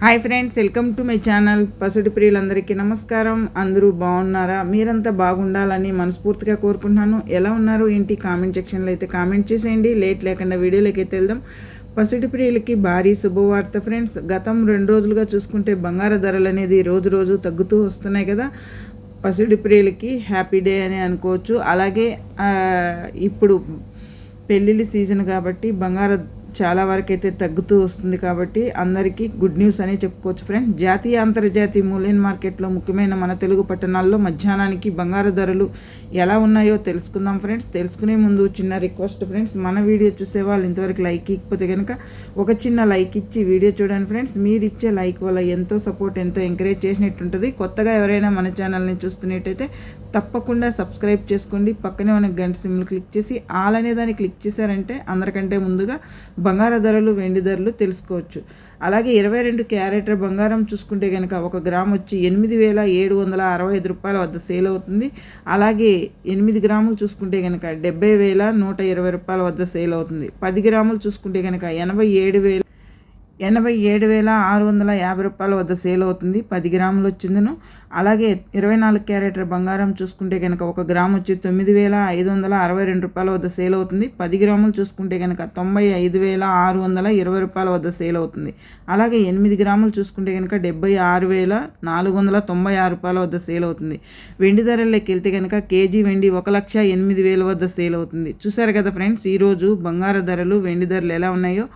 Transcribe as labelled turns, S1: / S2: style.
S1: Hi friends welcome to my channel. పసుడి ప్రియులందరికీ నమస్కారం. అందరూ బాగున్నారా? మీరంతా బాగుండాలని మనస్ఫూర్తిగా కోరుకుంటున్నాను. ఎలా ఉన్నారు? ఏంటి? కామెంట్ సెక్షన్లో అయితే కామెంట్ చేసేయండి. లేట్ లేకుండా వీడియోలోకి అయితే వెళ్దాం. పసిటి ప్రియులకి భారీ శుభవార్త ఫ్రెండ్స్. గతం రెండు రోజులుగా చూసుకుంటే బంగారు ధరలు అనేది రోజు రోజు తగ్గుతూ వస్తున్నాయి కదా. పసిడి ప్రియులకి హ్యాపీ డే అని అనుకోవచ్చు. అలాగే ఇప్పుడు పెళ్ళిళ్ళ సీజన్ కాబట్టి బంగారు చాలా వరకు అయితే తగ్గుతూ వస్తుంది కాబట్టి అందరికీ గుడ్ న్యూస్ అని చెప్పుకోవచ్చు ఫ్రెండ్ జాతీయ అంతర్జాతీయ మూలైన మార్కెట్లో ముఖ్యమైన మన తెలుగు పట్టణాల్లో మధ్యాహ్నానికి బంగారు ధరలు ఎలా ఉన్నాయో తెలుసుకుందాం ఫ్రెండ్స్ తెలుసుకునే ముందు చిన్న రిక్వెస్ట్ ఫ్రెండ్స్ మన వీడియో చూసే వాళ్ళు ఇంతవరకు లైక్ ఇకపోతే కనుక ఒక చిన్న లైక్ ఇచ్చి వీడియో చూడండి ఫ్రెండ్స్ మీరు ఇచ్చే లైక్ వల్ల ఎంతో సపోర్ట్ ఎంతో ఎంకరేజ్ చేసినట్టు ఉంటుంది కొత్తగా ఎవరైనా మన ఛానల్ని చూస్తున్నట్టయితే తప్పకుండా సబ్స్క్రైబ్ చేసుకోండి. పక్కనే ఉన్న గంట సిమ్లు క్లిక్ చేసి ఆల్ అనే దాన్ని క్లిక్ చేశారంటే అందరికంటే ముందుగా బంగార ధరలు వెండి ధరలు తెలుసుకోవచ్చు. అలాగే ఇరవై రెండు క్యారెట్ బంగారం చూసుకుంటే కనుక ఒక గ్రామ్ వచ్చి ఎనిమిది వేల ఏడు వందల అరవై ఐదు రూపాయల వద్ద సేల్ అవుతుంది. అలాగే ఎనిమిది గ్రాములు చూసుకుంటే కనుక డెబ్బై వేల నూట ఇరవై రూపాయల వద్ద సేల్ అవుతుంది. పది గ్రాములు చూసుకుంటే కనుక ఎనభై ఏడు వేల ఎనభై ఏడు వేల ఆరు వందల యాభై రూపాయల వద్ద సేల్ అవుతుంది. పది గ్రాములు వచ్చిందను. అలాగే ఇరవై నాలుగు క్యారెటర్ బంగారం చూసుకుంటే కనుక ఒక గ్రామ్ వచ్చి తొమ్మిది వేల ఐదు వందల అరవై రెండు రూపాయల వద్ద సేల్ అవుతుంది. పది గ్రాములు చూసుకుంటే కనుక తొంభై ఐదు వేల ఆరు వందల ఇరవై రూపాయల వద్ద సేల్ అవుతుంది. అలాగే ఎనిమిది గ్రాములు చూసుకుంటే కనుక డెబ్బై ఆరు వేల నాలుగు వందల తొంభై ఆరు రూపాయల వద్ద సేల్ అవుతుంది. వెండి ధరల్లోకి వెళ్తే కనుక కేజీ వెండి ఒక లక్ష ఎనిమిది వేల వద్ద సేల్ అవుతుంది. చూసారు కదా ఫ్రెండ్స్ ఈరోజు బంగారు ధరలు వెండి ధరలు ఎలా ఉన్నాయో?